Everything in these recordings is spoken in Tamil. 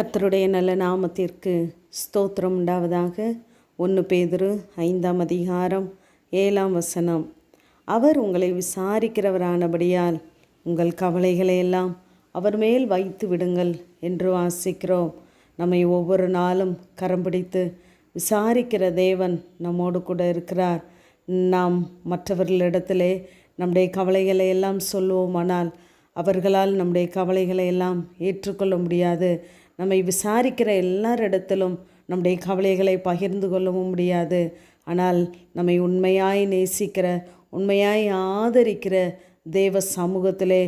கர்த்தருடைய நல்ல நாமத்திற்கு ஸ்தோத்திரம் உண்டாவதாக. ஒன்று பேதுரு ஐந்தாம் அதிகாரம் ஏழாம் வசனம். அவர் உங்களை விசாரிக்கிறவரானபடியால் உங்கள் கவலைகளை எல்லாம் அவர் மேல் வைத்து விடுங்கள் என்று வாசிக்கிறோம். நம்மை ஒவ்வொரு நாளும் கரம் பிடித்து விசாரிக்கிற தேவன் நம்மோடு கூட இருக்கிறார். நாம் மற்றவர்களிடத்திலே நம்முடைய கவலைகளை எல்லாம் சொல்லுவோமானால் அவர்களால் நம்முடைய கவலைகளை எல்லாம் ஏற்றுக்கொள்ள முடியாது. நம்மை விசாரிக்கிற எல்லாரிடத்திலும் நம்முடைய கவலைகளை பகிர்ந்து கொள்ளவும் முடியாது. ஆனால் நம்மை உண்மையாய் நேசிக்கிற உண்மையாய் ஆதரிக்கிற தேவ சமூகத்திலே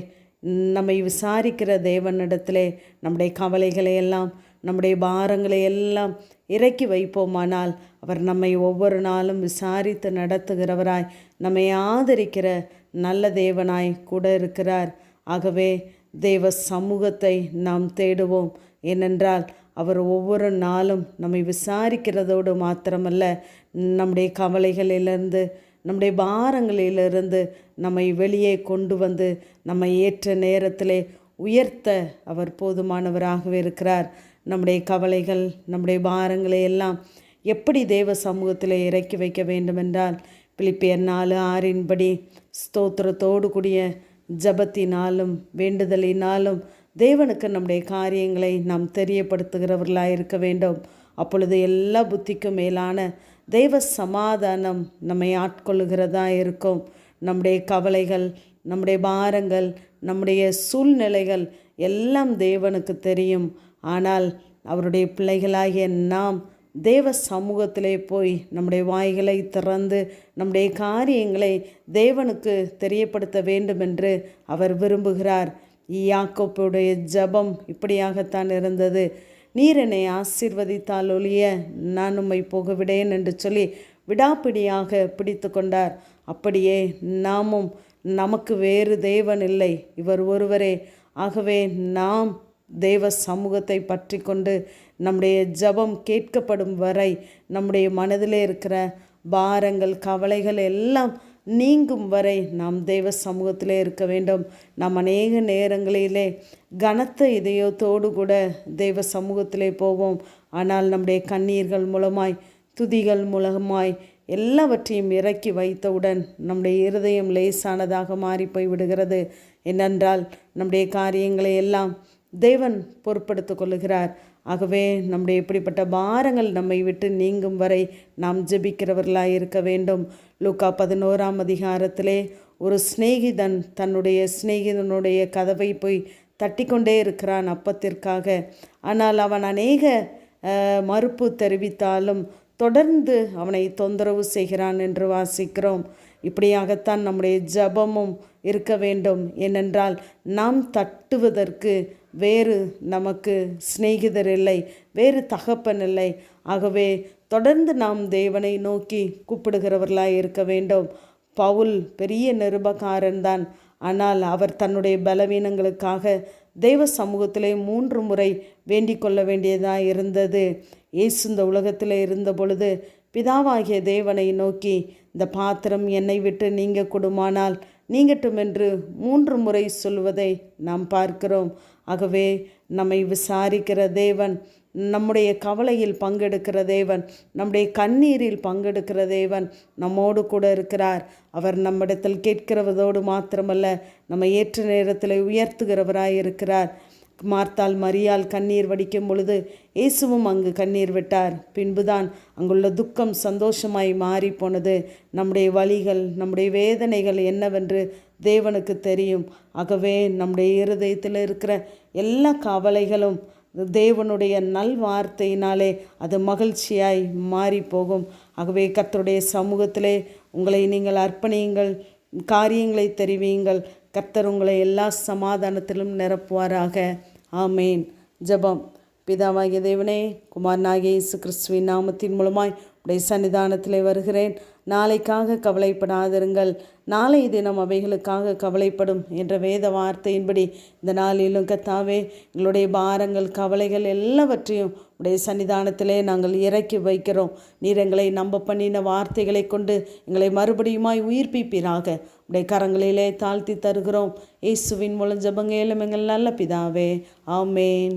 நம்மை விசாரிக்கிற தேவனிடத்திலே நம்முடைய கவலைகளை எல்லாம் நம்முடைய பாரங்களை எல்லாம் இறக்கி வைப்போமானால் அவர் நம்மை ஒவ்வொரு நாளும் விசாரித்து நடத்துகிறவராய் நம்மை ஆதரிக்கிற நல்ல தேவனாய் கூட இருக்கிறார். ஆகவே தேவ சமூகத்தை நாம் தேடுவோம். ஏனென்றால் அவர் ஒவ்வொரு நாளும் நம்மை விசாரிக்கிறதோடு மாத்திரமல்ல நம்முடைய கவலைகளிலிருந்து நம்முடைய பாரங்களிலிருந்து நம்மை வெளியே கொண்டு வந்து நம்மை ஏற்ற நேரத்திலே உயர்த்த அவர் போதுமானவராகவே இருக்கிறார். நம்முடைய கவலைகள் நம்முடைய பாரங்களை எல்லாம் எப்படி தேவ சமூகத்தில் இறக்கி வைக்க வேண்டுமென்றால் பிலிப்பியர் நாலு ஆறின்படி ஸ்தோத்திரத்தோடு கூடிய ஜபத்தினாலும் வேண்டுதலினாலும் தேவனுக்கு நம்முடைய காரியங்களை நாம் தெரியப்படுத்துகிறவர்களாக இருக்க வேண்டும். அப்பொழுது எல்லா புத்திக்கும் மேலான தெய்வ சமாதானம் நம்மை ஆட்கொள்ளுகிறதா இருக்கும். நம்முடைய கவலைகள் நம்முடைய பாரங்கள் நம்முடைய சூழ்நிலைகள் எல்லாம் தேவனுக்கு தெரியும். ஆனால் அவருடைய பிள்ளைகளாகிய நாம் தேவ சமூகத்திலே போய் நம்முடைய வாய்களை திறந்து நம்முடைய காரியங்களை தேவனுக்கு தெரியப்படுத்த வேண்டும் என்று அவர் விரும்புகிறார். யாக்கோப்புடைய ஜபம் இப்படியாகத்தான் இருந்தது. நீர் என்னை ஆசிர்வதித்தால் ஒழிய நான் உம்மை போகவிடேன் என்று சொல்லி விடாப்பிடியாக பிடித்து கொண்டார். அப்படியே நாமும் நமக்கு வேறு தேவன் இல்லை இவர் ஒருவரே. ஆகவே நாம் தேவ சமூகத்தை பற்றி கொண்டு நம்முடைய ஜபம் கேட்கப்படும் வரை நம்முடைய மனதிலே இருக்கிற பாரங்கள் கவலைகள் எல்லாம் நீங்கும் வரை நாம் தெய்வ சமூகத்திலே இருக்க வேண்டும். நாம் அநேக நேரங்களிலே கனத்த இதயத்தோடு கூட தெய்வ சமூகத்திலே போவோம். ஆனால் நம்முடைய கண்ணீர்கள் மூலமாய் துதிகள் மூலமாய் எல்லாவற்றையும் இறக்கி வைத்தவுடன் நம்முடைய இருதயம் லேசானதாக மாறி போய்விடுகிறது என்னென்றால் நம்முடைய காரியங்களை எல்லாம் தேவன் பொருட்படுத்திக் கொள்ளுகிறார். ஆகவே நம்முடைய இப்படிப்பட்ட பாரங்கள் நம்மை விட்டு நீங்கும் வரை நாம் ஜெபிக்கிறவர்களாக இருக்க வேண்டும். லூக்கா பதினோராம் அதிகாரத்திலே ஒரு சிநேகிதன் தன்னுடைய சிநேகிதனுடைய கதவை போய் தட்டிக்கொண்டே இருக்கிறான் அப்பத்திற்காக. ஆனால் அவன் அநேக மறுப்பு தெரிவித்தாலும் தொடர்ந்து அவனை தொந்தரவு செய்கிறான் என்று வாசிக்கிறோம். இப்படியாகத்தான் நம்முடைய ஜபமும் இருக்க வேண்டும். ஏனென்றால் நாம் தட்டுவதற்கு வேறு நமக்கு சிநேகிதர் இல்லை வேறு தகப்பன் இல்லை. ஆகவே தொடர்ந்து நாம் தேவனை நோக்கி கூப்பிடுகிறவர்களாய் இருக்க வேண்டும். பவுல் பெரிய நிருபக்காரன் தான். ஆனால் அவர் தன்னுடைய பலவீனங்களுக்காக தெய்வ சமூகத்திலே மூன்று முறை வேண்டிக் கொள்ள வேண்டியதாக இருந்தது. இயேசு இந்த உலகத்தில் இருந்த பொழுது பிதாவாகிய தேவனை நோக்கி இந்த பாத்திரம் என்னை விட்டு நீங்க கொடுமானால் நீங்கட்டும் என்று மூன்று முறை சொல்வதை நாம் பார்க்கிறோம். ஆகவே நம்மை விசாரிக்கிற தேவன் நம்முடைய கவலையில் பங்கெடுக்கிற தேவன் நம்முடைய கண்ணீரில் பங்கெடுக்கிற தேவன் நம்மோடு கூட இருக்கிறார். அவர் நம்மிடத்தில் கேட்கிறவதோடு மாத்திரமல்ல நம்ம ஏற்ற நேரத்தில் உயர்த்துகிறவராய் இருக்கிறார் மார்த்தால் மரியால் கண்ணீர் வடிக்கும் பொழுது இயேசுவும் அங்கு கண்ணீர் விட்டார். பின்புதான் அங்குள்ள துக்கம் சந்தோஷமாய் மாறி போனது. நம்முடைய வழிகள் நம்முடைய வேதனைகள் என்னவென்று தேவனுக்கு தெரியும். ஆகவே நம்முடைய இருதயத்தில் இருக்கிற எல்லா கவலைகளும் தேவனுடைய நல் வார்த்தையினாலே அது மகிழ்ச்சியாய் மாறி போகும். ஆகவே கத்தருடைய சமூகத்திலே உங்களை நீங்கள் அர்ப்பணியுங்கள் காரியங்களை தெரிவியுங்கள். கர்த்தர் உங்களை எல்லா சமாதானத்திலும் நிரப்புவாராக. ஆமேன். ஜபம். பிதாவாகிய தேவனே குமாரனாகிய இயேசு கிறிஸ்துவின் நாமத்தின் மூலமாய் உடைய சன்னிதானத்தில் வருகிறேன். நாளைக்காக கவலைப்படாதிருங்கள். நாளை தினம் அவைகளுக்காக கவலைப்படும் என்ற வேத வார்த்தையின்படி இந்த நாளிலும் கத்தாவே எங்களுடைய பாரங்கள் கவலைகள் எல்லாவற்றையும் உடைய சன்னிதானத்திலே நாங்கள் இறக்கி வைக்கிறோம். நீர் எங்களை நம்ப பண்ணின வார்த்தைகளை கொண்டு எங்களை மறுபடியுமாய் உயிர்ப்பிப்பீராக. உடைய கரங்களிலே தாழ்த்தி தருகிறோம். இயேசுவின் மூலம் ஜபங்கேலும் எங்கள் நல்ல பிதாவே. ஆமேன்.